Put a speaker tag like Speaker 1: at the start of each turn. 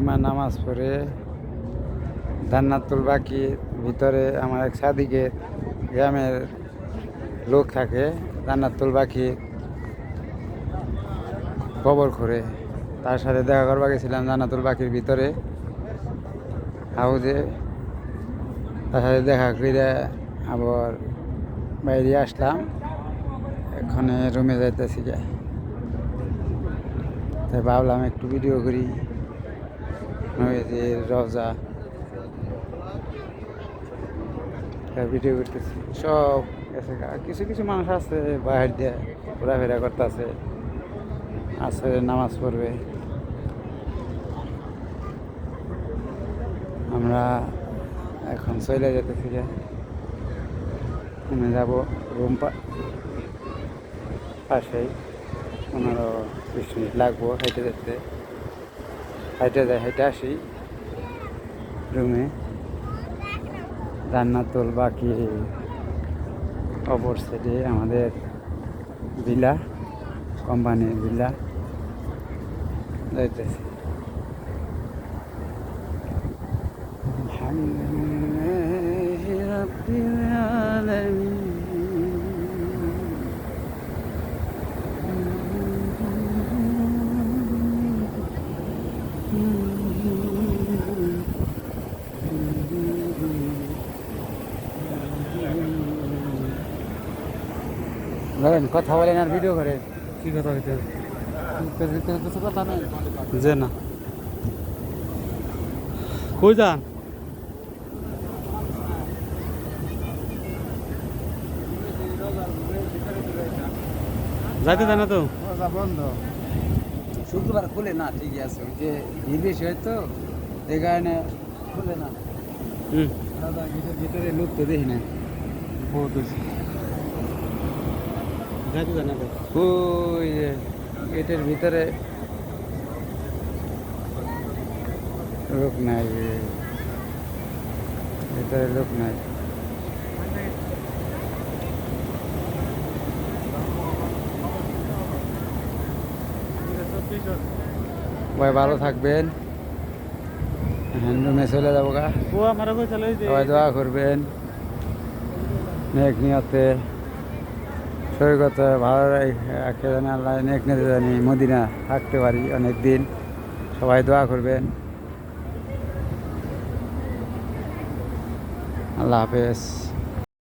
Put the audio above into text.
Speaker 1: জুমার নামাজ পড়ে জান্নাতুল বাকি ভিতরে আমার এক সাদিকে গ্রামের লোক থাকে, জান্নাতুল বাকি কবর করে। তার সাথে দেখা করবা গেছিলাম জান্নাতুল বাকির ভিতরে হাউজে। তার সাথে দেখা করে আবার বাইরে আসলাম। এখানে রুমে যাইতেছি যাই তাই ভাবলাম একটু ভিডিও করি। যে রজা ভিডিও করতেছি। সব গেছে কিছু কিছু মানুষ আছে বাইরে দিয়ে ঘোরাফেরা করতেছে, আছে নামাজ পড়বে। আমরা এখন চলে যেতেছি যে আমি যাব রুম পাশেই। পনেরো বিশ মিনিট লাগবো হেঁটে যেতে হেঁটে যাই হাইটে আসি। রুমে। জান্নাতুল বাকি অপর সাইডে আমাদের ভিলা কোম্পানির ভিলা যাইতেছি। বলেন কথা বলেন আর ভিডিও করে।
Speaker 2: কি কথা হইতে?
Speaker 1: কিছু কথা নেই
Speaker 2: যে না। কই যান? যাইতে জানা তো?
Speaker 1: বন্ধ। শুক্রবার খুলে না ঠিক আছে। ওই যে বেশি হয় তো এই কারণে খুলে না।
Speaker 2: হুম।
Speaker 1: দাদা ভিতরে লোক তো দেখি না
Speaker 2: বহুত
Speaker 1: ওই যে গেটের ভিতরে লোক নাই ভিতরে লোক নাই। সবাই ভালো থাকবেন। হ্যান্ডরুমে চলে যাব গা। সবাই দোয়া করবেন। নেক নিয়তে। সৈকতে ভালো জানি আল্লাহ নেক নেতা জানি মদিনা থাকতে পারি অনেক দিন সবাই দোয়া করবেন। আল্লাহ হাফেজ।